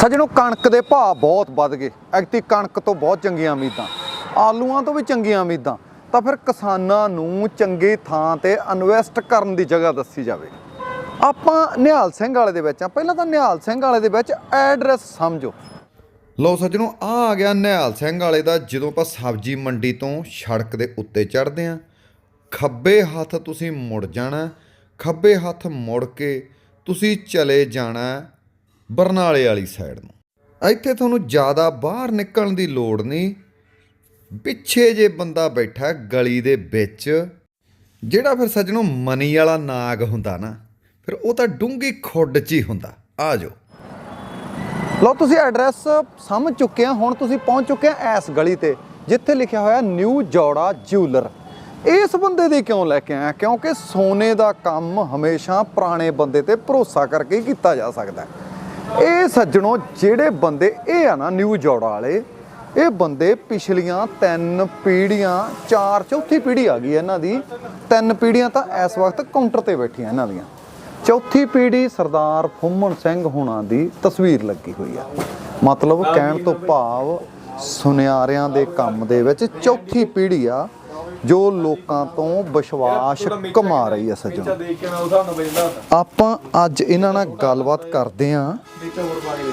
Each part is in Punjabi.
ਸੱਜਣੋ, ਕਣਕ ਦੇ ਭਾਅ ਬਹੁਤ ਵੱਧ ਗਏ। ਐਕਤੀ ਕਣਕ ਤੋਂ ਬਹੁਤ ਚੰਗੀਆਂ ਉਮੀਦਾਂ। ਆਲੂਆਂ ਤੋਂ ਵੀ ਚੰਗੀਆਂ ਉਮੀਦਾਂ। ਤਾਂ ਫਿਰ ਕਿਸਾਨਾਂ ਨੂੰ ਚੰਗੀ ਥਾਂ ਤੇ ਇਨਵੈਸਟ ਕਰਨ ਦੀ ਜਗ੍ਹਾ ਦੱਸੀ ਜਾਵੇ। ਆਪਾਂ ਨਿਹਾਲ ਸਿੰਘ ਵਾਲੇ ਦੇ ਵਿੱਚ ਆ ਪਹਿਲਾਂ ਤਾਂ ਨਿਹਾਲ ਸਿੰਘ ਵਾਲੇ ਦੇ ਵਿੱਚ ਐਡਰੈਸ ਸਮਝੋ। ਲੋ ਸੱਜਣੋ, ਆ ਆ ਗਿਆ ਨਿਹਾਲ ਸਿੰਘ ਵਾਲੇ ਦਾ। ਜਦੋਂ ਆਪਾਂ ਸਬਜ਼ੀ ਮੰਡੀ ਤੋਂ ਸੜਕ ਦੇ ਉੱਤੇ ਚੜ੍ਹਦੇ ਆ ਖੱਬੇ ਹੱਥ ਤੁਸੀਂ ਮੁੜ ਜਾਣਾ, ਖੱਬੇ ਹੱਥ ਮੁੜ ਕੇ ਤੁਸੀਂ ਚਲੇ ਜਾਣਾ ਬਰਨਾਲੇ ਵਾਲੀ ਸਾਈਡ ਨੂੰ। ਇੱਥੇ ਤੁਹਾਨੂੰ ਜ਼ਿਆਦਾ ਬਾਹਰ ਨਿਕਲਣ ਦੀ ਲੋੜ ਨਹੀਂ। ਪਿੱਛੇ ਜੇ ਬੰਦਾ ਬੈਠਾ ਗਲੀ ਦੇ ਵਿੱਚ, ਜਿਹੜਾ ਫਿਰ ਸੱਜਣੋ ਮਨੀ ਵਾਲਾ ਨਾਗ ਹੁੰਦਾ ਨਾ, ਫਿਰ ਉਹ ਤਾਂ ਡੂੰਗੀ ਖੁੱਡ 'ਚ ਹੀ ਹੁੰਦਾ। ਆ ਜਾਓ। ਲਓ, ਤੁਸੀਂ ਐਡਰੈਸ ਸਮਝ ਚੁੱਕੇ ਆ, ਹੁਣ ਤੁਸੀਂ ਪਹੁੰਚ ਚੁੱਕੇ ਆ ਇਸ ਗਲੀ ਤੇ, ਜਿੱਥੇ ਲਿਖਿਆ ਹੋਇਆ ਨਿਊ ਜੋੜਾ ਜਿਊਲਰ ਇਸ ਬੰਦੇ ਦੇ ਕਿਉਂ ਲੈ ਕੇ ਆਇਆ ਕਿਉਂਕਿ ਸੋਨੇ ਦਾ ਕੰਮ ਹਮੇਸ਼ਾ ਪੁਰਾਣੇ ਬੰਦੇ ਤੇ ਭਰੋਸਾ ਕਰਕੇ ਕੀਤਾ ਜਾ ਸਕਦਾ ਹੈ। ਇਹ ਸੱਜਣੋ, ਜਿਹੜੇ ਬੰਦੇ, ਇਹ ਆ ਨਾ ਨਿਊ ਜੋੜਾ ਵਾਲੇ, ਇਹ ਬੰਦੇ ਪਿਛਲੀਆਂ ਤਿੰਨ ਪੀੜ੍ਹੀਆਂ, ਚਾਰ ਚੌਥੀ ਪੀੜ੍ਹੀ ਆ ਗਈ ਇਹਨਾਂ ਦੀ। ਤਿੰਨ ਪੀੜ੍ਹੀਆਂ ਤਾਂ ਇਸ ਵਕਤ ਕਾਊਂਟਰ ਤੇ ਬੈਠੀਆਂ ਇਹਨਾਂ ਦੀਆਂ। ਚੌਥੀ ਪੀੜ੍ਹੀ ਸਰਦਾਰ ਫੁੰਮਣ ਸਿੰਘ ਹੁਣਾਂ ਦੀ ਤਸਵੀਰ ਲੱਗੀ ਹੋਈ ਆ। ਮਤਲਬ ਕਹਿਣ ਤੋਂ ਭਾਵ ਸੁਨਿਆਰਿਆਂ ਦੇ ਕੰਮ ਦੇ ਵਿੱਚ ਚੌਥੀ ਪੀੜ੍ਹੀ ਆ ਜੋ ਲੋਕਾਂ ਤੋਂ ਵਿਸ਼ਵਾਸ ਕਮਾ ਰਹੀ ਹੈ ਸੱਜਣ। ਆਪਾਂ ਅੱਜ ਇਹਨਾਂ ਨਾਲ ਗੱਲਬਾਤ ਕਰਦੇ ਆਂ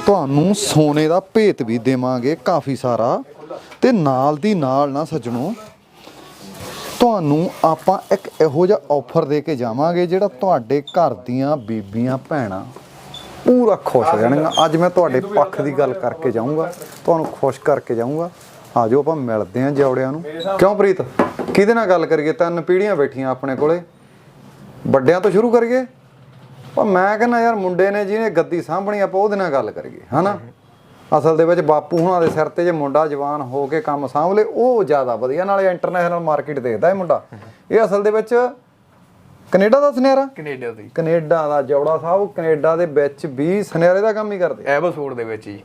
ਤੁਹਾਨੂੰ ਸੋਨੇ ਦਾ ਭੇਤ ਵੀ ਦੇਵਾਂਗੇ ਕਾਫੀ ਸਾਰਾ। ਤੇ ਨਾਲ ਦੀ ਨਾਲ ਨਾ ਸੱਜਣੋ, ਤੁਹਾਨੂੰ ਆਪਾਂ ਇੱਕ ਇਹੋ ਜਿਹਾ ਆਫਰ ਦੇ ਕੇ ਜਾਵਾਂਗੇ ਜਿਹੜਾ ਤੁਹਾਡੇ ਘਰ ਦੀਆਂ ਬੀਬੀਆਂ, ਭੈਣਾਂ ਪੂਰਾ ਖੁਸ਼ ਹੋ ਜਾਣਗੀਆਂ। ਅੱਜ ਮੈਂ ਤੁਹਾਡੇ ਪੱਖ ਦੀ ਗੱਲ ਕਰਕੇ ਜਾਊਂਗਾ। ਤੁਹਾਨੂੰ ਖੁਸ਼ ਕਰਕੇ ਜਾਊਂਗਾ। ਆਜੋ ਆਪਾਂ ਮਿਲਦੇ ਆਂ ਜੋੜਿਆਂ ਨੂੰ। ਕਿਉਂ ਪ੍ਰੀਤ? ਕਿਹਦੇ ਨਾਲ ਗੱਲ ਕਰੀਏ? ਤਿੰਨ ਪੀੜ੍ਹੀਆਂ ਬੈਠੀਆਂ ਆਪਣੇ ਕੋਲੇ। ਵੱਡਿਆਂ ਤੋਂ ਸ਼ੁਰੂ ਕਰੀਏ। ਪਰ ਮੈਂ ਕਹਿੰਦਾ ਯਾਰ ਮੁੰਡੇ ਨੇ ਜਿਹਨੇ ਗੱਦੀ ਸਾਂਭਣੀ ਆਪਾਂ ਉਹਦੇ ਨਾਲ ਗੱਲ ਕਰੀਏ ਹਨਾ? ਅਸਲ ਦੇ ਵਿੱਚ ਬਾਪੂ ਹੁਣਾਂ ਦੇ ਸਿਰ ਤੇ ਜੇ ਮੁੰਡਾ ਜਵਾਨ ਹੋ ਕੇ ਕੰਮ ਸਾਂਭ ਲੇ ਉਹ ਜ਼ਿਆਦਾ ਵਧੀਆ। ਨਾਲੇ ਇੰਟਰਨੈਸ਼ਨਲ ਮਾਰਕੀਟ ਦੇਖਦਾ ਇਹ ਮੁੰਡਾ। ਇਹ ਅਸਲ ਦੇ ਵਿੱਚ ਕੈਨੇਡਾ ਦਾ ਸੁਨਿਆਰਾ? ਕੈਨੇਡਾ ਦੀ ਕੈਨੇਡਾ ਦਾ ਜੌੜਾ ਸਾਹਿਬ ਕੈਨੇਡਾ ਦੇ ਵਿੱਚ ਵੀ ਸੁਨਿਆਰੇ ਦਾ ਕੰਮ ਹੀ ਕਰਦੇ। ਐਬਸਫੋਰਡ ਦੇ ਵਿੱਚ ਜੀ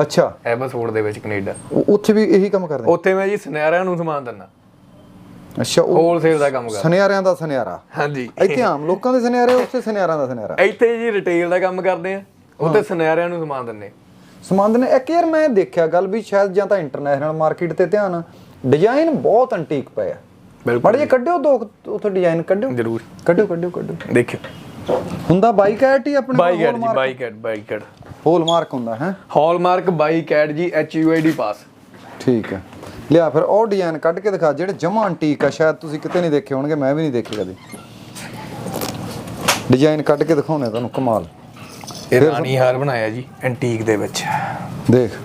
ਅੱਛਾ। ਐਬਸਫੋਰਡ ਦੇ ਵਿੱਚ ਕੈਨੇਡਾ। ਉੱਥੇ ਵੀ ਇਹੀ ਕੰਮ ਕਰਦੇ? ਉੱਥੇ ਮੈਂ ਜੀ ਸੁਨਿਆਰਿਆਂ ਨੂੰ ਸਮਾਨ ਦਿੰਦਾ। ਅੱਛਾ ਉਹ ਹੋਲਸੇਲ ਦਾ ਕੰਮ ਕਰਦਾ। ਸੁਨਿਆਰਿਆਂ ਦਾ ਸੁਨਿਆਰਾ। ਹਾਂਜੀ। ਇੱਥੇ ਆਮ ਲੋਕਾਂ ਦੇ ਸੁਨਿਆਰੇ ਉੱਥੇ ਸੁਨਿਆਰਾਂ ਦਾ ਸੁਨਿਆਰਾ। ਇੱਥੇ ਜੀ ਰਿਟੇਲ ਦਾ ਕੰਮ ਕਰਦੇ ਆ। ਉੱਥੇ ਸੁਨਿਆਰਿਆਂ ਨੂੰ ਸਮਾਨ ਦਿੰਦੇ ਸਮਾਨ ਨੇ ਇੱਕ ਯਾਰ ਮੈਂ ਦੇਖਿਆ ਗੱਲ ਵੀ ਸ਼ਾਇਦ ਜਾਂ ਤਾਂ ਇੰਟਰਨੈਸ਼ਨਲ ਮਾਰਕੀਟ ਤੇ ਧਿਆਨ ਡਿਜ਼ਾਈਨ ਬਹੁਤ ਅੰਟੀਕ ਪਏ ਆ। ਬਿਲਕੁਲ ਬੜੇ ਕੱਢਿਓ ਦੋ ਉੱਥੇ ਡਿਜ਼ਾਈਨ ਕੱਢਿਓ। ਜ਼ਰੂਰ। ਕੱਢਿਓ ਕੱਢਿਓ ਕੱਢਿਓ। ਦੇਖਿਓ। ਹੁੰਦਾ ਬਾਈ ਕੈਟ ਹੀ ਆਪਣੇ ਬਾਈ ਕੈਟ ਜੀ ਬਾਈ ਕੈਟ ਬਾਈ ਕੈਟ ਹੋਲ ਮਾਰਕ ਹੁੰਦਾ ਹੈ? ਹਾਲਮਾਰਕ ਬਾਈ ਕੈਟ ਜੀ H U I D pass ਠੀਕ ਹੈ। ਲਿਆ ਫਿਰ ਉਹ ਡਿਜ਼ਾਈਨ ਕੱਢ ਕੇ ਦਿਖਾ ਜਿਹੜੇ ਜਮਾ ਅੰਟੀਕ ਆ ਸ਼ਾਇਦ ਤੁਸੀਂ ਕਿਤੇ ਨਹੀਂ ਦੇਖੇ ਹੋਣਗੇ ਮੈਂ ਵੀ ਨਹੀਂ ਦੇਖੇ ਕਦੇ। ਡਿਜ਼ਾਈਨ ਕੱਢ ਕੇ ਦਿਖਾਉਣੇ ਤੁਹਾਨੂੰ ਕਮਾਲ। ਇਹ ਰਾਣੀ ਹਾਰ ਬਣਾਇਆ ਜੀ ਐਂਟੀਕ ਦੇ ਵਿੱਚ। ਦੇਖ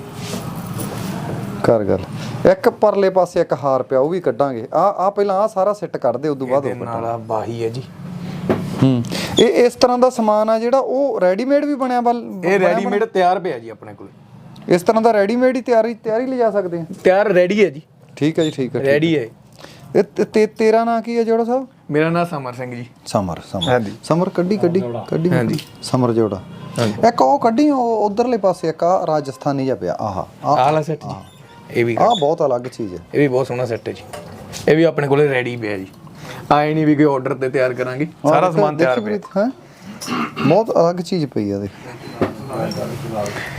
ਕਰ ਗੱਲ। ਇੱਕ ਪਰਲੇ ਪਾਸੇ ਇੱਕ ਹਾਰ ਪਿਆ ਉਹ ਵੀ ਕੱਢਾਂਗੇ। ਆ ਆ ਪਹਿਲਾਂ ਆ ਸਾਰਾ ਸੈੱਟ ਕੱਢ ਦੇ ਉਦੋਂ ਬਾਅਦ ਉਹ ਨਾਲ ਆ ਬਾਹੀ ਹੈ ਜੀ। ਹੂੰ ਇਹ ਇਸ ਤਰ੍ਹਾਂ ਦਾ ਸਮਾਨ ਆ ਜਿਹੜਾ ਉਹ ਰੈਡੀਮੇਡ ਵੀ ਬਣਿਆ ਵੱਲ ਇਹ ਰੈਡੀਮੇਡ ਤਿਆਰ ਪਿਆ ਜੀ ਆਪਣੇ ਕੋਲ। ਇਸ ਤਰ੍ਹਾਂ ਦਾ ਰੈਡੀਮੇਡ ਹੀ ਤਿਆਰੀ ਤਿਆਰੀ ਲਿਜਾ ਸਕਦੇ ਆ? ਤਿਆਰ ਰੈਡੀ ਹੈ ਜੀ। ਠੀਕ ਹੈ ਜੀ ਠੀਕ ਹੈ। ਰੈਡੀ ਹੈ। ਇਹ ਤੇ- ਤੇ ਤੇਰਾ ਨਾਂ ਕੀ ਹੈ ਜੋੜਾ ਸਾਹਿਬ? ਮੇਰਾ ਨਾਮ summer Singh ji. Summer summer. ਹਾਂਜੀ। ਸਮਰ ਕੱਢੀ ਕੱਢੀ ਕੱਢੀ ਹਾਂਜੀ। ਸਮਰ ਜੋੜਾ। ਇੱਕ ਉਹ ਕੱਢੀ ਉਹ ਉਧਰਲੇ ਪਾਸੇ ਇੱਕ ਆ ਰਾਜਸਥਾਨੀ ਜਿਹਾ ਪਿਆ। ਆਹ ਆਹ। ਆਹ ਵਾਲਾ ਸੈੱਟ ਜੀ। ਇਹ ਵੀ ਆਹ ਬਹੁਤ ਅਲੱਗ ਚੀਜ਼ ਹੈ। ਇਹ ਵੀ ਬਹੁਤ ਸੋਹਣਾ ਸੈੱਟ ਹੈ ਜੀ। ਇਹ ਵੀ ਆਪਣੇ ਕੋਲੇ ਰੈਡੀ ਪਿਆ ਜੀ। ਆਏ ਨਹੀਂ ਵੀ ਕੋਈ ਆਰਡਰ ਤੇ ਤਿਆਰ ਕਰਾਂਗੇ। ਸਾਰਾ ਸਮਾਨ ਤਿਆਰ ਪਿਆ। ਹੈ? ਬਹੁਤ ਅਲੱਗ ਚੀਜ਼ ਪਈ ਆ ਦੇਖ।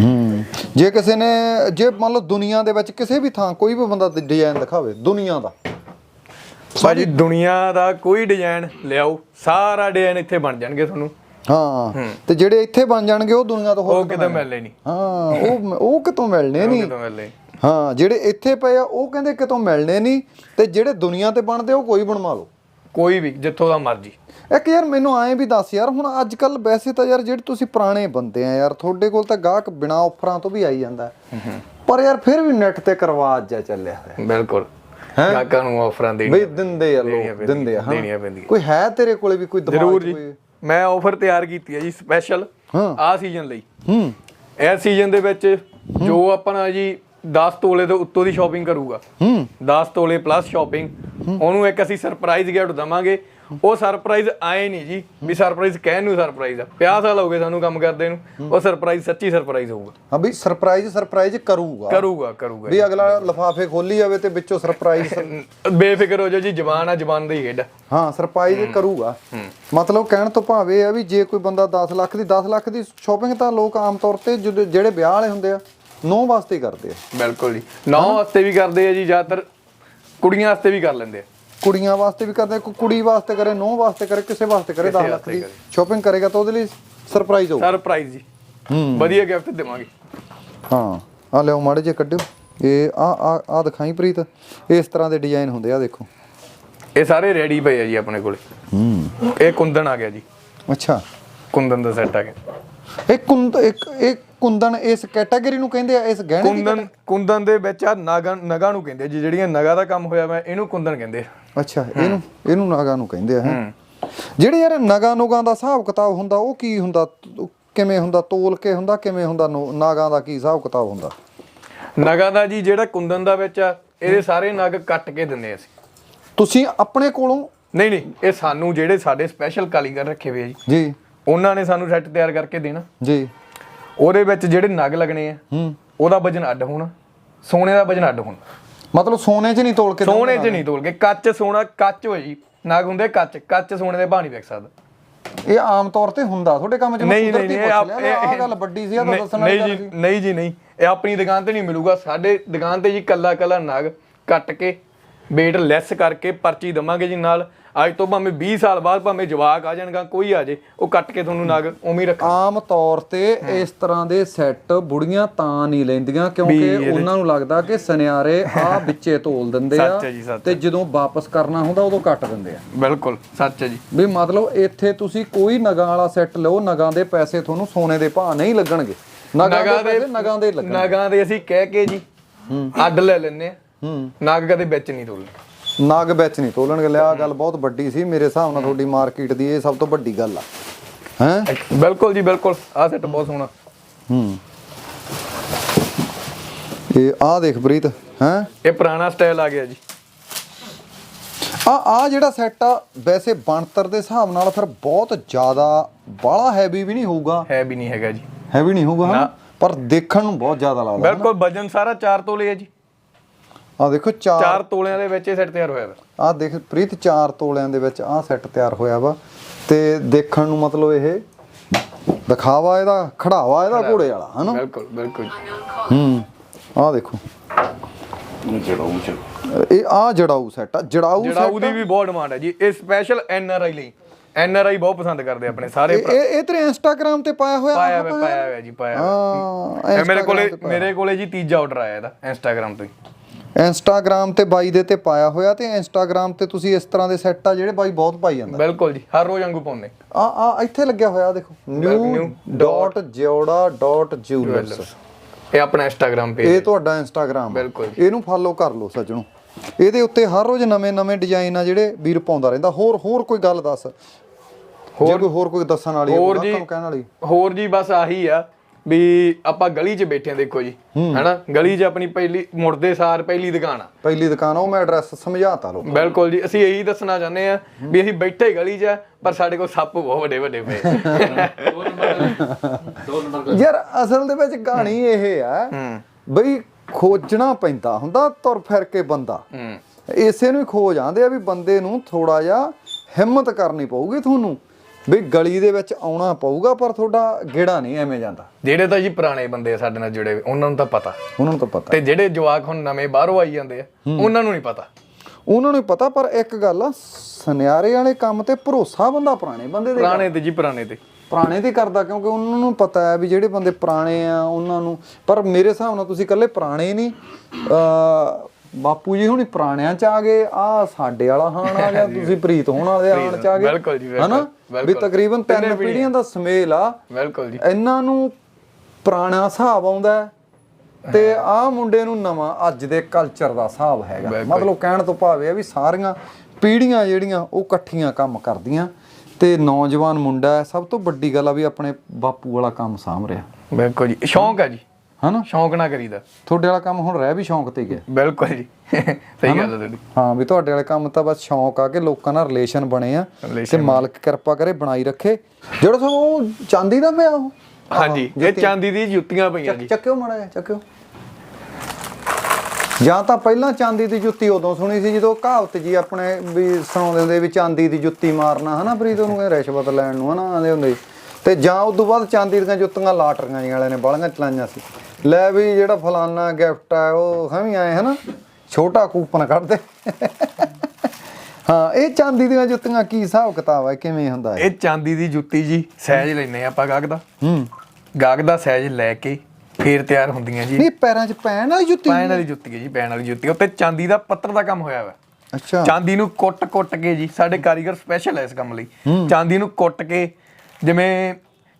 ਹੂੰ। ਜੇ ਕਿਸੇ ਨੇ ਜੇ ਮੰਨ ਲਓ ਦੁਨੀਆ ਦੇ ਵਿੱਚ ਕਿਸੇ ਵੀ ਥਾਂ ਕੋਈ ਵੀ ਬੰਦਾ ਡਿਜ਼ਾਈਨ ਦਿਖਾਵੇ ਦੁਨੀਆ ਦਾ। ਭਾਜੀ ਦੁਨੀਆ ਦਾ ਕੋਈ ਡਿਜ਼ਾਈਨ ਲਿਆਓ ਸਾਰਾ ਡਿਜ਼ਾਈਨ ਇੱਥੇ ਬਣ ਜਾਣਗੇ ਤੁਹਾਨੂੰ। ਹਾਂ ਤੇ ਜਿਹੜੇ ਇੱਥੇ ਬਣ ਜਾਣਗੇ ਉਹ ਦੁਨੀਆ ਤੋਂ ਹੋਰ ਕਿਤੇ ਮਿਲਣੇ? ਨਹੀਂ। ਹਾਂ ਉਹ ਉਹ ਕਿਤੋਂ ਮਿਲਣੇ ਨਹੀਂ? ਕਿਤੋਂ ਮਿਲਣੇ ਹਾਂ ਜਿਹੜੇ ਇੱਥੇ ਪਏ ਆ ਉਹ ਕਹਿੰਦੇ ਕਿਤੋਂ ਮਿਲਣੇ ਨਹੀਂ ਤੇ ਜਿਹੜੇ ਦੁਨੀਆ ਤੇ ਬਣਦੇ ਉਹ ਕੋਈ ਬਣਵਾ ਲਓ। ਕੋਈ ਵੀ ਜਿੱਥੋਂ ਦਾ ਮਰਜ਼ੀ। ਇੱਕ ਯਾਰ ਮੈਨੂੰ ਐਂ ਵੀ ਦੱਸ ਯਾਰ ਹੁਣ ਅੱਜ ਕੱਲ ਵੈਸੇ ਤਾਂ ਯਾਰ ਜਿਹੜੇ ਤੁਸੀਂ ਪੁਰਾਣੇ ਬੰਦੇ ਆ ਯਾਰ ਤੁਹਾਡੇ ਕੋਲ ਤਾਂ ਗਾਹਕ ਬਿਨਾ ਆਫਰਾਂ ਤੋਂ ਵੀ ਆਈ ਜਾਂਦਾ। ਪਰ ਯਾਰ ਫਿਰ ਵੀ ਨੈਟ ਤੇ ਕਰਵਾਜ ਜਾ ਚੱਲਿਆ ਹੋਇਆ। ਬਿਲਕੁਲ। ਗਾਹਕਾਂ ਨੂੰ ਆਫਰਾਂ ਬਈ ਦੇਣੀਆਂ ਦਿੰਦੇ ਆ ਲੋਕ ਦਿੰਦੇ ਆ ਹਾਂ। ਦੇਣੀਆਂ ਪੈਂਦੀਆਂ। ਕੋਈ ਹੈ ਤੇਰੇ ਕੋਲੇ ਵੀ ਕੋਈ ਦਿਮਾਗ ਜ਼ਰੂਰ ਜੀ। ਮੈਂ ਆਫਰ ਤਿਆਰ ਕੀਤੀ ਹੈ ਜੀ ਸਪੈਸ਼ਲ। ਆਹ ਸੀਜ਼ਨ ਲਈ। ਹੂੰ। ਇਹ ਸੀਜ਼ਨ ਦੇ ਵਿੱਚ ਜੋ ਆਪਣਾ ਜੀ 10 ਤੋਲੇ ਤੋਂ ਉੱਤੋਂ ਦੀ ਸ਼ਾਪਿੰਗ ਕਰੂਗਾ। ਹੂੰ। 10 ਤੋਲੇ ਪਲੱਸ ਸ਼ਾਪਿੰਗ ਉਹਨੂੰ ਇੱਕ ਅਸੀਂ ਸਰਪ੍ਰਾਈਜ਼ ਗਿਫਟ ਦਵਾਂਗੇ। ਉਹ ਸਰਪ੍ਰਾਈਜ਼ ਆਏ ਨਹੀਂ ਜੀ। ਵੀ ਸਰਪ੍ਰਾਈਜ਼ ਕਹਿਣ ਨੂੰ ਸਰਪ੍ਰਾਈਜ਼ ਆ। 50 ਸਾਲ ਹੋ ਗਏ ਸਾਨੂੰ ਕੰਮ ਕਰਦੇ ਨੂੰ। ਉਹ ਸਰਪ੍ਰਾਈਜ਼ ਸੱਚੀ ਸਰਪ੍ਰਾਈਜ਼ ਹੋਊਗਾ। ਹਾਂ ਵੀ ਸਰਪ੍ਰਾਈਜ਼ ਸਰਪ੍ਰਾਈਜ਼ ਕਰੂਗਾ। ਕਰੂਗਾ ਕਰੂਗਾ ਵੀ ਅਗਲਾ ਲਫਾਫੇ ਖੋਲੀ ਜਾਵੇ ਤੇ ਵਿੱਚੋਂ ਸਰਪ੍ਰਾਈਜ਼ ਬੇਫਿਕਰ ਹੋ ਜਾਓ ਜੀ ਜ਼ਬਾਨ ਆ ਜ਼ਬਾਨ ਦਾ ਹੀ ਖੇਡ। ਹਾਂ ਸਰਪ੍ਰਾਈਜ਼ ਕਰੂਗਾ। ਮਤਲਬ ਕਹਿਣ ਤੋਂ ਭਾਵ ਇਹ ਆ ਵੀ ਜੇ ਕੋਈ ਬੰਦਾ 10 ਲੱਖ ਦੀ 10 ਲੱਖ ਦੀ ਸ਼ਾਪਿੰਗ ਤਾਂ ਲੋਕ ਆਮ ਤੌਰ ਤੇ ਜਿਹੜੇ ਵਿਆਹ ਵਾਲੇ ਹੁੰਦੇ ਆ ਨੌ ਵਾਸਤੇ ਕਰਦੇ ਆ। ਬਿਲਕੁਲ ਜੀ। ਨੌ ਵਾਸਤੇ ਵੀ ਕਰਦੇ ਆ ਜੀ ਜ਼ਿਆਦਾਤਰ। ਕੁੜੀਆਂ ਵਾਸਤੇ ਵੀ ਕਰ ਲੈਂਦੇ ਆ। ਕੁੜੀਆਂ ਵਾਸਤੇ ਵੀ ਕਰਦੇ ਕੋਈ ਕੁੜੀ ਵਾਸਤੇ ਕਰੇ ਨੌ ਵਾਸਤੇ ਕਰੇ ਕਿਸੇ ਵਾਸਤੇ ਕਰੇ 10 ਲੱਖ ਦੀ। ਸ਼ਾਪਿੰਗ ਕਰੇਗਾ ਤਾਂ ਉਹਦੇ ਲਈ ਸਰਪ੍ਰਾਈਜ਼ ਹੋਊ। ਸਰਪ੍ਰਾਈਜ਼ ਜੀ। ਹੂੰ। ਵਧੀਆ ਗਿਫਟ ਦੇਵਾਂਗੇ। ਹਾਂ ਆ ਲਿਓ ਮਾੜੇ ਜੇ ਕੱਢਿਓ। ਇਹ ਆ ਆ ਆ ਦਿਖਾਈ ਪ੍ਰੀਤ। ਇਸ ਤਰ੍ਹਾਂ ਦੇ ਡਿਜ਼ਾਈਨ ਹੁੰਦੇ ਆ ਦੇਖੋ। ਇਹ ਸਾਰੇ ਰੈਡੀ ਪਏ ਆ ਜੀ ਆਪਣੇ ਕੋਲੇ। ਹੂੰ। ਇਹ ਕੁੰਦਨ ਆ ਗਿਆ ਜੀ। ਅੱਛਾ। ਕੁੰਦਨ ਦਾ ਸੈੱਟ ਆ ਗਿਆ। ਇਹ ਕੁੰਦ ਇੱਕ ਇਹ ਕੁੰਦਨ ਇਸ ਕੈਟਾਗਰੀ ਨੂੰ ਕਹਿੰਦੇ ਆ ਇਸ ਗਹਿਣੇ ਦੀ ਕੁੰਦਨ ਕੁੰਦਨ ਦੇ ਵਿੱਚ ਆ ਨਾਗਾ ਨਗਾ ਨੂੰ ਕਹਿੰਦੇ ਆ ਜੀ ਜਿਹੜੀਆਂ ਨਗਾ ਦਾ ਕੰਮ ਹੋਇਆ ਵਾ ਇਹਨੂੰ ਕੁੰਦਨ ਕਹਿੰਦੇ ਆ। ਅੱਛਾ ਇਹਨੂੰ ਇਹਨੂੰ ਨਾਗਾ ਨੂੰ ਕਹਿੰਦੇ ਆ ਹੈ? ਜਿਹੜੇ ਯਾਰ ਨਗਾ ਨੁਗਾਂ ਦਾ ਹਿਸਾਬ ਕਿਤਾਬ ਹੁੰਦਾ ਉਹ ਕੀ ਹੁੰਦਾ? ਕਿਵੇਂ ਹੁੰਦਾ? ਤੋਲ ਕੇ ਹੁੰਦਾ ਕਿਵੇਂ ਹੁੰਦਾ? ਨਾਗਾਂ ਦਾ ਕੀ ਹਿਸਾਬ ਕਿਤਾਬ ਹੁੰਦਾ? ਨਗਾ ਦਾ ਜੀ ਜਿਹੜਾ ਕੁੰਦਨ ਦਾ ਵਿੱਚ ਆ ਇਹਦੇ ਸਾਰੇ ਨਗ ਕੱਟ ਕੇ ਦਿੰਦੇ ਆ ਅਸੀਂ। ਤੁਸੀਂ ਆਪਣੇ ਕੋਲੋਂ ਨਹੀਂ ਨਹੀਂ ਇਹ ਸਾਨੂੰ ਜਿਹੜੇ ਸਾਡੇ ਸਪੈਸ਼ਲ ਕਾਲੀਗਰ ਰੱਖੇ ਹੋਏ ਆ ਜੀ। ਜੀ। ਉਹਨਾਂ ਨੇ ਸਾਨੂੰ ਸੈੱਟ ਤਿਆਰ ਕਰਕੇ ਦੇਣਾ। ਜੀ। ਉਹਦੇ ਵਿੱਚ ਜਿਹੜੇ ਨਗ ਲੱਗਣੇ ਆ ਹੂੰ। ਉਹਦਾ ਵਜਨ ਅੱਡ ਹੋਣਾ ਸੋਨੇ ਦਾ ਵਜਨ ਅੱਡ ਹੋਣਾ। ਮਤਲਬ ਸੋਨੇ 'ਚ ਨਹੀਂ ਤੋਲ ਕੇ ਸੋਨੇ 'ਚ ਨਹੀਂ ਤੋਲ ਕੇ ਕੱਚ ਸੋਨਾ ਕੱਚ ਹੋ ਜੀ ਨਗ ਹੁੰਦੇ ਕੱਚ ਕੱਚ ਸੋਨੇ ਦੇ ਭਾਅ ਨਹੀਂ ਵਿਕ ਸਕਦਾ ਇਹ ਆਮ ਤੌਰ ਤੇ ਹੁੰਦਾ ਤੁਹਾਡੇ ਕੰਮ 'ਚ ਨਹੀਂ ਨਹੀਂ ਆਹ ਗੱਲ ਵੱਡੀ ਸੀ ਆ ਤਾਂ ਦੱਸਣ ਨਹੀਂ ਜੀ ਨਹੀਂ ਜੀ ਨਹੀਂ ਇਹ ਆਪਣੀ ਦੁਕਾਨ ਤੇ ਨਹੀਂ ਮਿਲੂਗਾ ਸਾਡੇ ਦੁਕਾਨ ਤੇ ਜੀ ਕੱਲਾ ਕੱਲਾ ਨਗ ਕੱਟ ਕੇ weight ਲੈਸ ਕਰਕੇ ਪਰਚੀ ਦਵਾਂਗੇ ਜੀ ਨਾਲ। ਅੱਜ ਤੋਂ ਭਾਵੇਂ 20 ਸਾਲ ਬਾਅਦ ਭਾਵੇਂ ਜਵਾਕ ਆ ਜਾਣਗਾ ਕੋਈ ਆ ਜੇ ਉਹ ਕੱਟ ਕੇ ਤੁਹਾਨੂੰ ਨਗ ਉਵੇਂ ਰੱਖਾਂ। ਆਮ ਤੌਰ ਤੇ ਇਸ ਤਰ੍ਹਾਂ ਦੇ ਸੈੱਟ ਬੁੜੀਆਂ ਤਾਂ ਨਹੀਂ ਲੈਂਦੀਆਂ ਕਿਉਂਕਿ ਉਹਨਾਂ ਨੂੰ ਲੱਗਦਾ ਕਿ ਸੁਨਿਆਰੇ ਆ ਵਿੱਚੇ ਤੋਲ ਦਿੰਦੇ ਆ ਤੇ ਜਦੋਂ ਵਾਪਸ ਕਰਨਾ ਹੁੰਦਾ ਉਦੋਂ ਕੱਟ ਦਿੰਦੇ ਆ। ਬਿਲਕੁਲ ਸੱਚ ਹੈ ਜੀ। ਵੀ ਮਤਲਬ ਇੱਥੇ ਤੁਸੀਂ ਕੋਈ ਨਗਾਂ ਵਾਲਾ ਸੈੱਟ ਲਓ ਨਗਾਂ ਦੇ ਪੈਸੇ ਤੁਹਾਨੂੰ ਸੋਨੇ ਦੇ ਭਾਅ ਨਹੀਂ ਲੱਗਣਗੇ। ਨਗਾਂ ਦੇ ਨਗਾਂ ਦੇ ਪੈਸੇ ਨਗਾਂ ਦੇ ਲੱਗਣਗੇ। ਨਗਾਂ ਦੇ ਅਸੀਂ ਕਹਿ ਕੇ ਜੀ ਅੱਡ ਲੈ ਲੈਨੇ ਆ। ਹੂੰ। ਨਗ ਕਦੇ ਵਿੱਚ ਨਹੀਂ ਤੋਲਨੇ ਨਗ ਵਿੱਚ ਨਹੀਂ ਤੋਲਣਗੇ। ਲਿਆ ਗੱਲ ਬਹੁਤ ਵੱਡੀ ਸੀ ਮੇਰੇ ਹਿਸਾਬ ਨਾਲ ਤੁਹਾਡੀ ਮਾਰਕੀਟ ਦੀ ਇਹ ਸਭ ਤੋਂ ਵੱਡੀ ਗੱਲ ਆ। ਹੈ? ਬਿਲਕੁਲ ਜੀ ਬਿਲਕੁਲ। ਆਹ ਸੈੱਟ ਬਹੁਤ ਸੋਹਣਾ। ਹੂੰ। ਇਹ ਆ ਦੇਖ ਪ੍ਰੀਤ ਹੈ? ਇਹ ਪੁਰਾਣਾ ਸਟਾਈਲ ਆ ਗਿਆ ਜੀ। ਆ ਆ ਜਿਹੜਾ ਸੈੱਟ ਆ ਵੈਸੇ ਬਣਤਰ ਦੇ ਹਿਸਾਬ ਨਾਲ ਫਿਰ ਬਹੁਤ ਜ਼ਿਆਦਾ ਬਾਹਲਾ ਹੈਵੀ ਵੀ ਨਹੀਂ ਹੋਊਗਾ। ਹੈ ਵੀ ਨਹੀਂ ਹੈਗਾ ਜੀ। ਹੈਵੀ ਨਹੀਂ ਹੋਊਗਾ? ਨਾ। ਪਰ ਦੇਖਣ ਨੂੰ ਬਹੁਤ ਜ਼ਿਆਦਾ ਲੱਗਦਾ ਬਿਲਕੁਲ ਵਜਨ ਸਾਰਾ 4 ਤੋਲੇ ਹੈ ਜੀ। ਆ ਦੇਖੋ ਚਾਰ 4 ਤੋਲਿਆਂ ਦੇ ਵਿੱਚ ਇਹ ਸੈੱਟ ਤਿਆਰ ਹੋਇਆ ਵਾ। ਆ ਦੇਖ ਪ੍ਰੀਤ ਚਾਰ ਤੋਲਿਆਂ ਦੇ ਵਿੱਚ ਆ ਸੈੱਟ ਤਿਆਰ ਹੋਇਆ ਵਾ। ਤੇ ਦੇਖਣ ਨੂੰ ਮਤਲਬ ਇਹ ਦਿਖਾਵਾ ਇਹਦਾ ਖੜਾਵਾ ਇਹਦਾ ਘੋੜੇ ਵਾਲਾ ਹਨਾ? ਬਿਲਕੁਲ ਬਿਲਕੁਲ। ਹੂੰ ਆ ਦੇਖੋ। ਇਹ ਆ ਜੜਾਊ ਸੈੱਟ ਆ ਜੜਾਊ ਸੈੱਟ ਉਹਦੀ ਵੀ ਬਹੁਤ ਡਿਮਾਂਡ ਹੈ ਜੀ। ਇਹ ਸਪੈਸ਼ਲ ਐਨ ਆਰ ਆਈ ਲਈ। ਐਨ ਆਰ ਆਈ ਬਹੁਤ ਪਸੰਦ ਕਰਦੇ ਆਪਣੇ ਸਾਰੇ ਇਹ ਇਹ ਤੇਰੇ ਇੰਸਟਾਗ੍ਰam ਤੇ ਪਾਇਆ ਹੋਇਆ ਪਾਇਆ ਹੋਇਆ ਪਾਇਆ? ਹੋਇਆ ਜੀ ਪਾਇਆ। ਹਾਂ ਇਹ ਮੇਰੇ ਕੋਲੇ। ਮੇਰੇ ਕੋਲੇ ਜੀ ਤੀਜਾ ਆਰਡਰ ਆਇਆ ਇਹਦਾ ਇੰਸਟਾਗ੍ਰam ਤੋਂ ਹੀ। ਇੰਸਟਾਗ੍ਰam ਤੇ ਬਾਈ ਦੇ ਤੇ ਪਾਇਆ ਹੋਇਆ ਤੇ ਇੰਸਟਾਗ੍ਰam ਤੇ ਤੁਸੀਂ ਇਸ ਤਰ੍ਹਾਂ ਦੇ ਸੈੱਟ ਆ ਜਿਹੜੇ ਬਾਈ ਬਹੁਤ ਪਾਈ ਜਾਂਦਾ। ਬਿਲਕੁਲ ਜੀ ਹਰ ਰੋਜ਼ ਵਾਂਗੂ ਪਾਉਂਦੇ। ਆ ਆ ਇੱਥੇ ਲੱਗਿਆ ਹੋਇਆ ਦੇਖੋ। New dot ਜੋੜਾ dot jewelers ਇਹ ਆਪਣਾ ਇੰਸਟਾਗ੍ਰam ਪੇਜ ਇਹ ਤੁਹਾਡਾ ਇੰਸਟਾਗ੍ਰam ਬਿਲਕੁਲ ਇਹਨੂੰ ਫਾਲੋ ਕਰ ਲਓ ਸੱਜਣੋ। ਇਹਦੇ ਉੱਤੇ ਹਰ ਰੋਜ਼ ਨਵੇਂ ਨਵੇਂ ਡਿਜ਼ਾਈਨ ਆ ਜਿਹੜੇ ਵੀਰ ਪਾਉਂਦਾ ਰਹਿੰਦਾ। ਹੋਰ ਹੋਰ ਕੋਈ ਗੱਲ ਦੱਸ? ਹੋਰ ਕੋਈ ਹੋਰ ਕੋਈ ਦੱਸਣ ਵਾਲੀ ਹੋਰ ਹੋਰ ਜੀ ਕਹਿਣ ਵਾਲੀ। ਹੋਰ ਜੀ ਬਸ ਆਹੀ ਆ। ਵੀ ਆਪਾਂ ਗਲੀ 'ਚ ਬੈਠੇ ਆ ਦੇਖੋ ਜੀ ਹੈਨਾ? ਗਲੀ 'ਚ ਆਪਣੀ ਪਹਿਲੀ ਮੁੜਦੇ ਸਾਰ ਪਹਿਲੀ ਦੁਕਾਨ ਆ। ਪਹਿਲੀ ਦੁਕਾਨ ਉਹ ਮੈਂ ਐਡਰੈਸ ਸਮਝਾਤਾ ਲੋ ਬਿਲਕੁਲ ਜੀ ਅਸੀਂ ਇਹੀ ਦੱਸਣਾ ਚਾਹੁੰਦੇ ਆ ਵੀ ਅਸੀਂ ਬੈਠੇ ਗਲੀ 'ਚ ਆ ਪਰ ਸਾਡੇ ਕੋਲ ਸੱਪ ਬਹੁਤ ਵੱਡੇ ਵੱਡੇ ਪਏ। ਯਾਰ ਅਸਲ ਦੇ ਵਿੱਚ ਕਹਾਣੀ ਇਹ ਆ ਹੂੰ। ਬਈ ਖੋਜਣਾ ਪੈਂਦਾ ਹੁੰਦਾ ਤੁਰ ਫਿਰ ਕੇ ਬੰਦਾ। ਇਸੇ ਨੂੰ ਹੀ ਖੋਜ ਆਂਦੇ ਆ ਵੀ ਬੰਦੇ ਨੂੰ ਥੋੜਾ ਜਿਹਾ ਹਿੰਮਤ ਕਰਨੀ ਪਊਗੀ ਤੁਹਾਨੂੰ। ਵੀ ਗਲੀ ਦੇ ਵਿੱਚ ਆਉਣਾ ਪਊਗਾ ਪਰ ਤੁਹਾਡਾ ਗੇੜਾ ਨਹੀਂ ਐਵੇਂ ਜਾਂਦਾ। ਜਿਹੜੇ ਤਾਂ ਜੀ ਪੁਰਾਣੇ ਬੰਦੇ ਆ ਸਾਡੇ ਨਾਲ ਜੁੜੇ ਹੋਏ ਉਹਨਾਂ ਨੂੰ ਤਾਂ ਪਤਾ। ਉਹਨਾਂ ਨੂੰ ਤਾਂ ਪਤਾ। ਤੇ ਜਿਹੜੇ ਜਵਾਕ ਹੁਣ ਨਵੇਂ ਬਾਹਰੋਂ ਆਈ ਜਾਂਦੇ ਆ ਉਹਨਾਂ ਨੂੰ ਨਹੀਂ ਪਤਾ। ਉਹਨਾਂ ਨੂੰ ਪਤਾ ਪਰ ਇੱਕ ਗੱਲ ਆ ਸੁਨਿਆਰੇ ਵਾਲੇ ਕੰਮ ਤੇ ਭਰੋਸਾ ਬੰਦਾ ਪੁਰਾਣੇ ਬੰਦੇ ਦੇ ਪੁਰਾਣੇ ਤੇ ਜੀ ਪੁਰਾਣੇ ਤੇ। ਪੁਰਾਣੇ ਤੇ ਕਰਦਾ ਕਿਉਂਕਿ ਉਹਨਾਂ ਨੂੰ ਪਤਾ ਹੈ ਵੀ ਜਿਹੜੇ ਬੰਦੇ ਪੁਰਾਣੇ ਆ ਉਹਨਾਂ ਨੂੰ ਪਰ ਮੇਰੇ ਹਿਸਾਬ ਨਾਲ ਤੁਸੀਂ ਇਕੱਲੇ ਪੁਰਾਣੇ ਨਹੀਂ ਅ ਬਾਪੂ ਜੀ ਹੁਣੀ ਪੁਰਾਣਿਆਂ ਚ ਆ ਗਏ ਆ ਸਾਡੇ ਵਾਲਾ ਹਾਣ ਆ ਗਿਆ ਤੁਸੀਂ ਪ੍ਰੀਤ ਹੋਣ ਵਾਲੇ ਹਾਣ ਚ ਆ ਗਏ। ਬਿਲਕੁਲ ਜੀ, ਬਿਲਕੁਲ, ਹਨਾ? ਵੀ। ਤਕਰੀਬਨ ਤਿੰਨ ਪੀੜ੍ਹੀਆਂ? ਦਾ ਸਮੇਲ ਆ। ਬਿਲਕੁਲ ਜੀ। ਇਹਨਾਂ ਨੂੰ ਪੁਰਾਣਾ ਹਿਸਾਬ ਆਉਂਦਾ ਤੇ ਆਹ ਮੁੰਡੇ ਨੂੰ ਨਵਾਂ ਅੱਜ ਦੇ ਕਲਚਰ ਦਾ ਹਿਸਾਬ ਹੈਗਾ। ਮਤਲਬ ਕਹਿਣ ਤੋਂ ਭਾਵ ਆ ਵੀ ਸਾਰੀਆਂ ਪੀੜ੍ਹੀਆਂ ਜਿਹੜੀਆਂ ਉਹ ਇਕੱਠੀਆਂ ਕੰਮ ਕਰਦੀਆਂ ਤੇ ਨੌਜਵਾਨ ਮੁੰਡਾ ਸਭ ਤੋਂ ਵੱਡੀ ਗੱਲ ਆ ਵੀ ਆਪਣੇ ਬਾਪੂ ਵਾਲਾ ਕੰਮ ਸਾਂਭ ਰਿਹਾ। ਬਿਲਕੁਲ ਜੀ। ਸ਼ੌਂਕ ਹੈ ਜੀ। ਹਨਾ? ਸ਼ੌਂਕ ਨਾ ਕਰੀਦਾ। ਤੁਹਾਡੇ ਵਾਲਾ ਕੰਮ ਹੁਣ ਰਹਿ ਵੀ ਸ਼ੌਂਕ ਤੇ ਗਿਆ। ਬਿਲਕੁਲ ਜੀ। ਸਹੀ ਗੱਲ ਹੈ ਤੁਹਾਡੀ। ਹਾਂ ਵੀ ਤੁਹਾਡੇ ਵਾਲੇ ਕੰਮ ਤਾਂ ਬਸ ਸ਼ੌਂਕ ਆ ਕਿ ਲੋਕਾਂ ਨਾਲ ਰਿਲੇਸ਼ਨ ਬਣੇ ਆ ਤੇ ਮਾਲਕ ਕਿਰਪਾ ਕਰੇ ਬਣਾਈ ਰੱਖੇ। ਜਿਹੜਾ ਤੁਹਾਨੂੰ ਚਾਂਦੀ ਦਾ ਪਿਆ ਉਹ? ਹਾਂਜੀ ਇਹ ਚਾਂਦੀ ਦੀ ਜੁੱਤੀਆਂ ਪਈਆਂ ਜੀ। ਚੱਕਿਓ ਮਾੜਾ ਜਿਹਾ ਚੱਕਿਓ। ਜਾਂ ਤਾਂ ਪਹਿਲਾਂ ਚਾਂਦੀ ਦੀ ਜੁੱਤੀ ਉਦੋਂ ਸੁਣੀ ਸੀ ਜਦੋਂ ਕਹਾਵਤ ਜੀ ਆਪਣੇ ਵੀ ਸੁਣਾਉਂਦੇ ਹੁੰਦੇ ਵੀ ਚਾਂਦੀ ਦੀ ਜੁੱਤੀ ਮਾਰਨਾ ਹਨਾ ਪ੍ਰੀਤ? ਉਹਨੂੰ ਇਹ ਰਿਸ਼ਵਤ ਲੈਣ ਨੂੰ ਹਨਾ ਆਂਦੇ ਹੁੰਦੇ। ਤੇ ਜਾਂ ਉਸ ਤੋਂ ਬਾਅਦ ਚਾਂਦੀ ਦੀਆਂ ਜੁੱਤੀਆਂ ਲਾਟਰੀਆਂ ਵਾਲਿਆਂ ਨੇ ਬਾਲੀਆਂ ਚਲਾਈਆਂ ਸੀ। ਲੈ ਵੀ ਜਿਹੜਾ ਫਲਾਨਾ ਗਿਫਟ ਆ ਉਹ ਹਮੀ ਆਏ ਹਨਾ? ਛੋਟਾ ਕੂਪਨ ਕੱਢਦੇ ਹਾਂ ਇਹ ਚਾਂਦੀ ਦੀਆਂ ਜੁੱਤੀਆਂ ਕੀ ਹਿਸਾਬ ਕਿਤਾਬ ਹੈ ਕਿਵੇਂ ਹੁੰਦਾ ਹੈ ਇਹ ਚਾਂਦੀ ਦੀ ਜੁੱਤੀ ਜੀ ਸਾਈਜ਼ ਲੈਨੇ ਆਪਾਂ ਗਾਹਕ ਦਾ। ਹੂੰ। ਗਾਹਕ ਦਾ ਸਾਈਜ਼ ਲੈ ਕੇ ਫੇਰ ਤਿਆਰ ਹੁੰਦੀਆਂ ਜੀ। ਨਹੀਂ ਪੈਰਾਂ 'ਚ ਪੈਣ ਵਾਲੀ ਜੁੱਤੀ ਪੈਣ ਵਾਲੀ ਜੁੱਤੀ ਹੈ ਜੀ ਪੈਣ ਵਾਲੀ ਜੁੱਤੀ। ਉੱਤੇ ਚਾਂਦੀ ਦਾ ਪੱਤਰ ਦਾ ਕੰਮ ਹੋਇਆ ਵਾ। ਅੱਛਾ। ਚਾਂਦੀ ਨੂੰ ਕੁੱਟ-ਕੁੱਟ ਕੇ ਜੀ ਸਾਡੇ ਕਾਰੀਗਰ ਸਪੈਸ਼ਲ ਹੈ ਇਸ ਕੰਮ ਲਈ। ਚਾਂਦੀ ਨੂੰ ਕੁੱਟ ਕੇ ਜਿਵੇਂ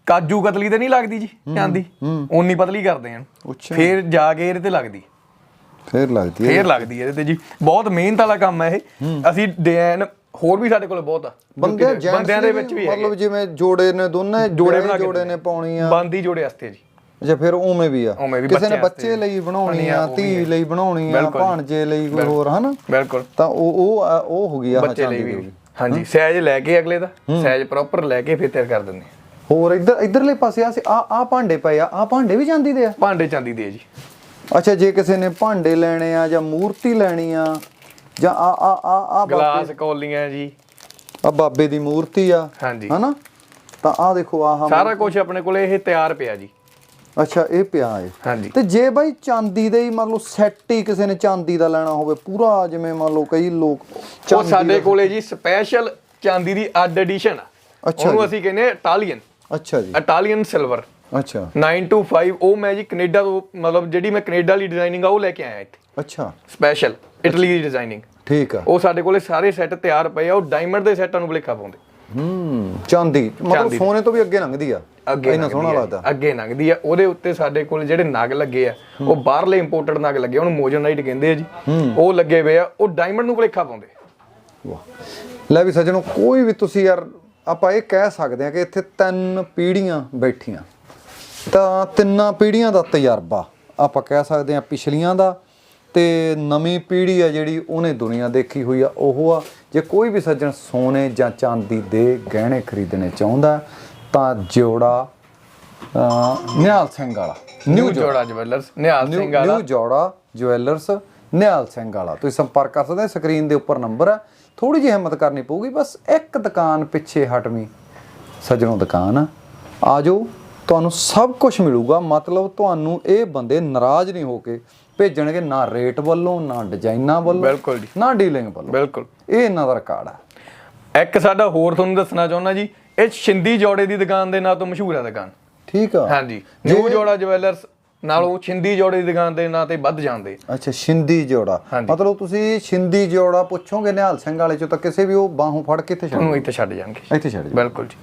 ਕਾਜੂ ਕਤਲੀ ਤੇ ਨਹੀਂ ਲੱਗਦੀ ਜੀ ਚਾਂਦੀ ਓਨੀ ਪਤਲੀ ਕਰਦੇ ਆ। ਅੱਛਾ। ਫੇਰ ਜਾ ਕੇ ਇਹਦੇ ਤੇ ਲੱਗਦੀ। ਫੇਰ ਲੱਗਦੀ ਹੈ। ਫੇਰ ਲੱਗਦੀ ਹੈ ਇਹਦੇ ਤੇ ਜੀ। ਬਹੁਤ ਮਿਹਨਤ ਵਾਲਾ ਕੰਮ ਹੈ ਇਹ। ਅਸੀਂ ਡਿਜ਼ਾਈਨ ਹੋਰ ਵੀ ਸਾਡੇ ਕੋਲ ਬਹੁਤ ਆ। ਬੰਦੇ ਬੰਦਿਆਂ ਦੇ ਵਿੱਚ ਵੀ ਹੈਗੇ ਮਤਲਬ ਜਿਵੇਂ ਜੋੜੇ ਨੇ ਦੋਨੇ ਜੋੜੇ ਬਣਾ ਕੇ ਜੋੜੇ ਨੇ ਪਾਉਣੀ ਆ ਬੰਦੀ ਜੋੜੇ ਵਾਸਤੇ ਜੀ। ਅੱਛਾ ਫਿਰ ਉਵੇਂ ਵੀ ਆ। ਕਿਸੇ ਨੇ ਬੱਚੇ ਲਈ ਬਣਾਉਣੀ ਆ ਧੀ ਹੈ। ਲਈ ਬਣਾਉਣੀ ਆ। ਭਾਣਜੇ ਲਈ ਕੋਈ ਹੋਰ ਹਨਾ? ਬਿਲਕੁਲ। ਤਾਂ ਉਹ ਉਹ ਉਹ ਹੋ ਗਈ ਆ ਬੱਚੇ ਲਈ ਵੀ। ਹਾਂਜੀ ਸਾਈਜ਼ ਲੈ ਕੇ ਅਗਲੇ ਦਾ। ਸਾਈਜ਼ ਪ੍ਰੋਪਰ ਲੈ ਕੇ ਫਿਰ ਤਿਆਰ ਕਰ ਦਿੰਦੇ ਆ। ਹੋਰ ਇੱਧਰ ਇੱਧਰਲੇ ਪਾਸੇ ਆ ਆ ਆ ਭਾਂਡੇ ਪਏ ਆ। ਆ ਭਾਂਡੇ ਵੀ ਜਾਂਦੀ ਦੇ ਆ? ਭਾਂਡੇ ਚਾਂਦੀ ਦੇ ਆ ਜੀ। ਅੱਛਾ ਜੇ ਕਿਸੇ ਨੇ ਭਾਂਡੇ ਲੈਣੇ ਆ ਜਾਂ ਮੂਰਤੀ ਲੈਣੀ ਆ ਜਾਂ ਆ ਆ ਆ ਆ ਗਲਾਸ ਕੌਲੀਆਂ ਜੀ। ਆ ਬਾਬੇ ਦੀ ਮੂਰਤੀ ਆ ਹਾਂਜੀ। ਹਨਾ? ਤਾਂ ਆ ਦੇਖੋ ਆਹ ਸਾਰਾ ਕੁਝ ਆਪਣੇ ਕੋਲੇ ਇਹ ਤਿਆਰ ਪਿਆ ਜੀ। ਅੱਛਾ ਇਹ ਪਿਆ ਹੈ ਹਾਂਜੀ। ਤੇ ਜੇ ਬਾਈ ਚਾਂਦੀ ਦੇ ਹੀ ਮੰਨ ਲਓ ਸੈੱਟ ਹੀ ਕਿਸੇ ਨੇ ਚਾਂਦੀ ਦਾ ਲੈਣਾ ਹੋਵੇ ਪੂਰਾ ਜਿਵੇਂ ਮੰਨ ਲਓ ਕਈ ਲੋਕ ਉਹ ਸਾਡੇ ਕੋਲੇ ਜੀ ਸਪੈਸ਼ਲ ਚਾਂਦੀ ਦੀ ਅੱਡ ਐਡੀਸ਼ਨ ਆ। ਅੱਛਾ ਉਹਨੂੰ ਅਸੀਂ ਕਹਿੰਦੇ ਇਟਾਲੀਅਨ ਅੱਛਾ ਜੀ। ਇਟਾਲੀਅਨ ਸਿਲਵਰ ਅੱਛਾ। 925 ਉਹ ਮੈਂ ਜੀ ਕੈਨੇਡਾ ਤੋਂ ਮਤਲਬ ਜਿਹੜੀ ਮੈਂ ਕੈਨੇਡਾ ਵਾਲੀ ਡਿਜ਼ਾਈਨਿੰਗ ਆ ਉਹ ਲੈ ਕੇ ਆਇਆ ਇੱਥੇ। ਅੱਛਾ। ਸਪੈਸ਼ਲ ਇਟਲੀ ਦੀ ਡਿਜ਼ਾਈਨਿੰਗ ਠੀਕ ਆ। ਉਹ ਸਾਡੇ ਕੋਲੇ ਸਾਰੇ ਸੈੱਟ ਤਿਆਰ ਪਏ ਆ ਉਹ ਡਾਇਮੰਡ ਦੇ ਸੈੱਟਾਂ ਨੂੰ ਭੁਲੇਖਾ ਪਾਉਂਦੇ। ਹੂੰ ਚਾਂਦੀ। ਮਤਲਬ। ਸੋਨੇ ਤੋਂ ਵੀ ਅੱਗੇ ਲੰਘਦੀ ਆ। ਅੱਗੇ ਲੰਘਦੀ ਸੋਹਣਾ ਲੱਗਦਾ। ਅੱਗੇ ਲੰਘਦੀ ਆ। ਉਹਦੇ ਉੱਤੇ ਸਾਡੇ ਕੋਲ ਜਿਹੜੇ ਨਗ ਲੱਗੇ ਆ ਉਹ ਬਾਹਰਲੇ ਇੰਪੋਰਟਡ ਨਗ ਲੱਗੇ ਉਹਨੂੰ ਮੋਜਨਾਈਟ ਕਹਿੰਦੇ ਆ ਜੀ। ਉਹ ਲੱਗੇ ਹੋਏ ਆ ਉਹ ਡਾਇਮੰਡ ਨੂੰ ਭੁਲੇਖਾ ਪਾਉਂਦੇ। ਵਾਹ। ਲੈ ਵੀ ਸੱਜਣੋ ਕੋਈ ਵੀ ਤੁਸੀਂ ਯਾਰ ਆਪਾਂ ਇਹ ਕਹਿ ਸਕਦੇ ਆ ਕਿ ਇੱਥੇ ਤਿੰਨ ਪੀੜ੍ਹੀਆਂ ਬੈਠੀਆਂ। ਤਾਂ ਤਿੰਨਾਂ ਪੀੜ੍ਹੀਆਂ ਦਾ ਤਜਰਬਾ ਆਪਾਂ ਕਹਿ ਸਕਦੇ ਆ ਪਿਛਲੀਆਂ ਦਾ ਤੇ ਨਵੀਂ ਪੀੜ੍ਹੀ ਆ ਜਿਹੜੀ ਉਹਨੇ ਦੁਨੀਆ ਦੇਖੀ ਹੋਈ ਆ ਉਹ ਆ। ਜੇ ਕੋਈ ਵੀ ਸੱਜਣ ਸੋਨੇ ਜਾਂ ਚਾਂਦੀ ਦੇ ਗਹਿਣੇ ਖਰੀਦਣੇ ਚਾਹੁੰਦਾ ਤਾਂ ਜੋੜਾ ਨਿਹਾਲ ਸਿੰਘ ਵਾਲਾ। ਨਿਊ ਜੋੜਾ। ਜਵੈਲਰਸ ਨਿਹਾਲ ਸਿੰਘ ਵਾਲਾ। ਨਿਊ ਜੋੜਾ ਜੁਐਲਰਸ ਨਿਹਾਲ ਸਿੰਘ ਵਾਲਾ। ਤੁਸੀਂ ਸੰਪਰਕ ਕਰ ਸਕਦੇ ਹੋ ਸਕਰੀਨ ਦੇ ਉੱਪਰ ਨੰਬਰ ਹੈ ਥੋੜੀ ਜਿਹੀ ਹਿੰਮਤ ਕਰਨੀ ਪਊਗੀ ਬਸ ਇੱਕ ਦੁਕਾਨ ਪਿੱਛੇ ਹਟਵੀਂ ਸੱਜਣੋਂ ਦੁਕਾਨ ਆ ਆ ਜਾਓ ਤੁਹਾਨੂੰ ਸਭ ਕੁਝ ਮਿਲੂਗਾ ਮਤਲਬ ਤੁਹਾਨੂੰ ਇਹ ਬੰਦੇ ਨਾਰਾਜ਼ ਨਹੀਂ ਹੋ ਕੇ ਭੇਜਣਗੇ ਨਾ ਰੇਟ ਵੱਲੋਂ ਨਾ ਡਿਜ਼ਾਈਨਾਂ ਵੱਲੋਂ ਬਿਲਕੁਲ ਜੀ। ਨਾ ਡੀਲਿੰਗ ਵੱਲੋਂ। ਬਿਲਕੁਲ। ਇਹ ਇਹਨਾਂ ਦਾ ਰਿਕਾਰਡ ਆ। ਇੱਕ ਸਾਡਾ ਹੋਰ ਤੁਹਾਨੂੰ ਦੱਸਣਾ ਚਾਹੁੰਦਾ ਜੀ ਇਹ ਛਿੰਦੀ ਜੋੜੇ ਦੀ ਦੁਕਾਨ ਦੇ ਨਾਂ ਤੋਂ ਮਸ਼ਹੂਰ ਹੈ ਦੁਕਾਨ। ਠੀਕ ਆ। ਹਾਂਜੀ। ਨਿਊ ਜੋੜਾ ਜਵੈਲਰਸ ਨਾਲੋਂ ਛਿੰਦੀ ਜੋੜੇ ਦੀ ਦੁਕਾਨ ਦੇ ਨਾਂ ਤੇ ਵੱਧ ਜਾਂਦੇ। ਅੱਛਾ ਛਿੰਦੀ ਜੋੜਾ। ਮਤਲਬ ਤੁਸੀਂ ਛਿੰਦੀ ਜੋੜਾ ਪੁੱਛੋਗੇ ਨਿਹਾਲ ਸਿੰਘ ਵਾਲੇ ਚੋਂ ਤਾਂ ਕਿਸੇ ਵੀ ਉਹ ਬਾਹੋਂ ਫੜ ਕੇ ਇੱਥੇ ਛੱਡ ਇੱਥੇ ਛੱਡ ਜਾਣਗੇ। ਇੱਥੇ ਛੱਡ। ਬਿਲਕੁਲ ਜੀ।